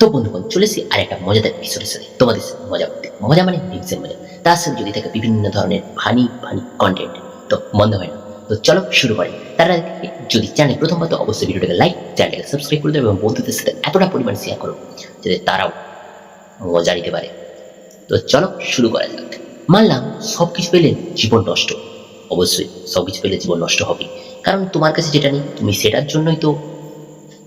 তো বন্ধুগণ চলে এসেছি আর একটা মজাদার এপিসোডের সাথে। তোমাদের মজা করতে। মজা মানে ভিক্সের মজা। তার সাথে যদি থাকে বিভিন্ন ধরনের ফানি ফানি কন্টেন্ট তো বন্ধ হয় না। তো চলো শুরু করি। তার যদি চ্যানেল প্রথমবার, তো অবশ্যই ভিডিওটাকে লাইক চ্যানেলটাকে সাবস্ক্রাইব করে দেবে এবং বন্ধুদের সাথে এতটা পরিমাণ শেয়ার করো যাতে তারাও মজা নিতে পারে। তো চলো শুরু করা যাক। মানলাম সব কিছু পেলে জীবন নষ্ট। অবশ্যই সব কিছু পেলে জীবন নষ্ট হবে। কারণ তোমার কাছে যেটা নেই, তুমি সেটার জন্যই তো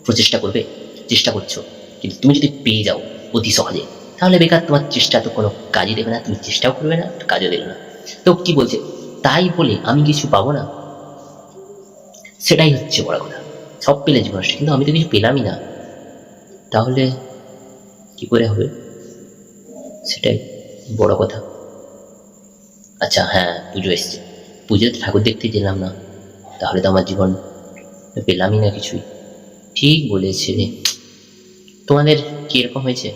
প্রচেষ্টা করবে, চেষ্টা করছ। কিন্তু তুমি যদি পেয়ে যাও অতি সহজে, তাহলে বেকার তোমার চেষ্টা তো কোনো কাজই দেবে না, তুমি চেষ্টাও করবে না কাজও দেবে না। তো কি বলছে? তাই বলে আমি কিছু পাবো না? সেটাই হচ্ছে বড় কথা। সব পেলে জীবন কিন্তু আমি তো কিছু পেলামই না। তাহলে কি করে হবে? সেটাই বড় কথা। আচ্ছা হ্যাঁ পুজো এসছে। পুজোতে ঠাকুর দেখতে গেলাম না। তাহলে তো আমার জীবন পেলামই না কিছুই। ঠিক বলেছে। রে তোমাদের কি এরকম হয়েছে?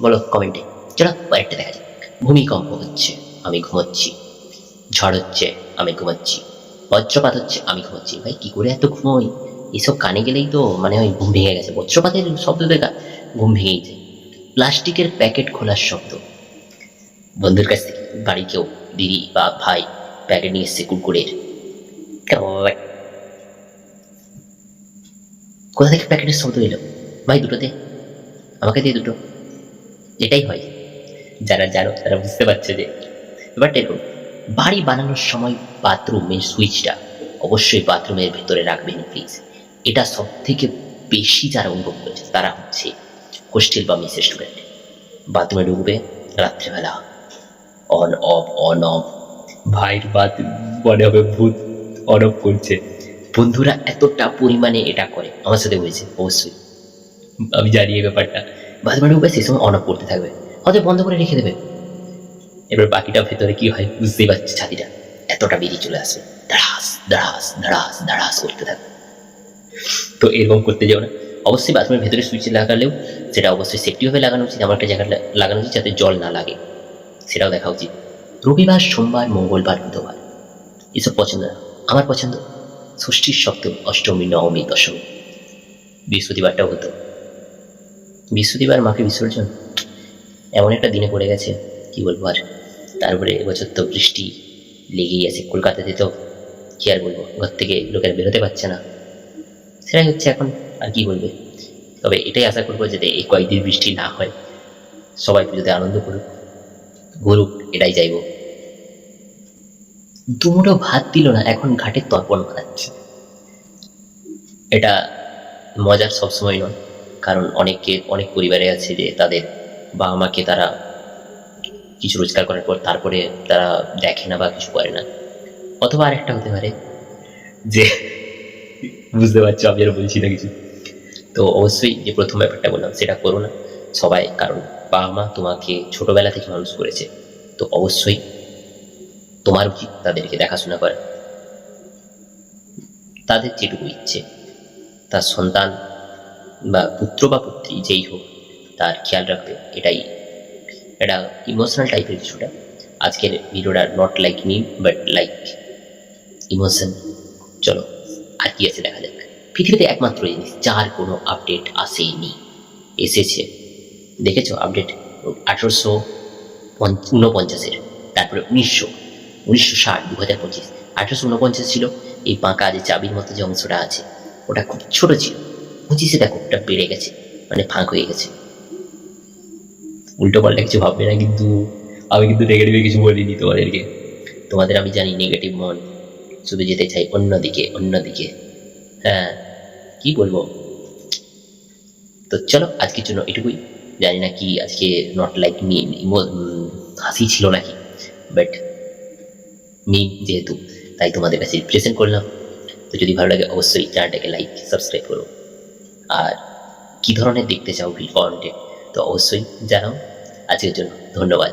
বলো কমেন্টে চলো পরেরটা দেখা যাক। ভূমিকম্প হচ্ছে, আমি ঘুমোচ্ছি। ঝড় হচ্ছে, আমি ঘুমাচ্ছি। বজ্রপাত হচ্ছে, আমি ঘুমাচ্ছি। ভাই, কি করে এত ঘুমোই? এসব কানে গেলেই তো মানে ওই ঘুম ভেঙে গেছে। বজ্রপাতের শব্দ দেখা ঘুম ভেঙেই যায়। প্লাস্টিকের প্যাকেট খোলার শব্দ। বন্ধুর কাছ থেকে বাড়ি কেউ দিদি বা ভাই প্যাকেট নিয়ে এসছে কুকুরের কোথা থেকে প্যাকেটের শব্দ এলো? ভাই দুটো দে আমাকে দিয়ে দুটো। এটাই হয়। যারা জানো, তারা বুঝতে পারছে যে এবার দেখুন বাড়ি বানানোর সময় বাথরুমের সুইচটা অবশ্যই বাথরুমের ভেতরে রাখবেন প্লিজ এটা সব থেকে বেশি যারা অনুভব করেছে, তারা হচ্ছে হোস্টেল বা মেসের স্টুডেন্ট বাথরুমে ঢুকবে, রাত্রেবেলা অন অফ অন অফ ভাইয়ের বাদ মনে হবে ভূত অন অফ করছে। বন্ধুরা, এতটা পরিমাণে এটা করে, আমার সাথে হয়েছে, অবশ্যই। আমি জানি এই ব্যাপারটা। বাথরুমে ঢুকবে সেই সময় অন অফ করতে থাকবে। হয়তো বন্ধ করে রেখে দেবে। এবার বাকিটা ভেতরে কি হয় বুঝতেই পারছি ছাতিটা। এতটা বেরিয়ে চলে আসবে দাঁড়াস দাঁড়াস দাঁড়াস দাঁড়াস করতে থাকবে। তো এরকম করতে যাও না। অবশ্যই বাথরুমের ভেতরে সুইচ লাগালেও সেটা অবশ্যই সেফটিভাবে লাগানো উচিত। আমার একটা জায়গায় লাগানো উচিত যাতে জল না লাগে। সেটাও দেখা উচিত। রবিবার, সোমবার, মঙ্গলবার, বুধবার। এসব পছন্দ না। আমার পছন্দ ষষ্ঠীর সপ্তম, অষ্টমী, নবমী, দশমী। বৃহস্পতিবারটাও হতো। বৃহস্পতিবার মাকে বিসর্জন। এমন একটা দিনে পড়ে গেছে, কি বলব আর। তারপরে এবছর তো বৃষ্টি লেগেই আছে কলকাতাতে তো, কি আর বলব, ঘর থেকে লোকেরা বেরোতে পারছে না। সেটাই হচ্ছে এখন, আর কি বলবে। তবে এটাই আশা করব যাতে এই কয়েকদিন বৃষ্টি না হয়, সবাই পুজোতে আনন্দ করুক গরুক এটাই চাইব। দুমুটো ভাত দিল না, এখন ঘাটে তর্পণ বানাচ্ছে এটা মজার সবসময় নয়। কারণ অনেকে অনেক পরিবারে আছে যে তাদের বাবা মাকে তারা কিছু রোজগার করার পর তারপরে তারা দেখে না বা কিছু করে না। অথবা আরেকটা হতে পারে যে, বুঝতে পারছ, আমি আর বলছি না কিছু। তো অবশ্যই যে প্রথম ব্যাপারটা বললাম, সেটা করো না। সবাই, কারণ বাবা মা তোমাকে ছোটবেলা থেকে মানুষ করেছে। তো অবশ্যই তোমার উচিত তাদেরকে দেখাশোনা করা। তাদের যেটুকু ইচ্ছে, তার সন্তান বা পুত্র বা পুত্রী যেই হোক, তার খেয়াল রাখবে, এটাই। এটা ইমোশনাল টাইপের কিছুটা। আজকের ভিডিওটা not like me but like emotion চলো, আর কি আছে দেখা যাক। পৃথিবীতে একমাত্র জিনিস, যার কোনো আপডেট আসেনি এসেছে। দেখেছ আপডেট আঠেরোশো ঊনপঞ্চাশের, তারপরে উনিশশো উনিশশো ষাট দু হাজার পঁচিশ। আঠেরোশো উনপঞ্চাশ ছিল, এই পাঁকা যে চাবির মতো যে অংশটা আছে, ওটা খুব ছোট ছিল। পঁচিশে দেখো, ওটা বেড়ে গেছে মানে ফাঁক হয়ে গেছে। উল্টো পাল্টা কিছু ভাববে না, কিন্তু আমি কিন্তু নেগেটিভে কিছু বলিনি তোমাদেরকে। তোমাদের আমি জানি নেগেটিভ মন, শুধু যেতে চাই অন্যদিকে অন্যদিকে। হ্যাঁ কি বলব? তো চলো, আজকের জন্য এটুকুই। জানি না কি আজকে নট লাইক মি হাসি ছিল নাকি বাট মি যেহেতু, তাই তোমাদের কাছে প্রেজেন্ট করলাম। তো যদি ভালো লাগে অবশ্যই চ্যানেলটাকে লাইক সাবস্ক্রাইব করো। আর কি ধরনের দেখতে চাও ভিল কন্টেন্ট তো অবশ্যই জানাও। আজকের জন্য ধন্যবাদ।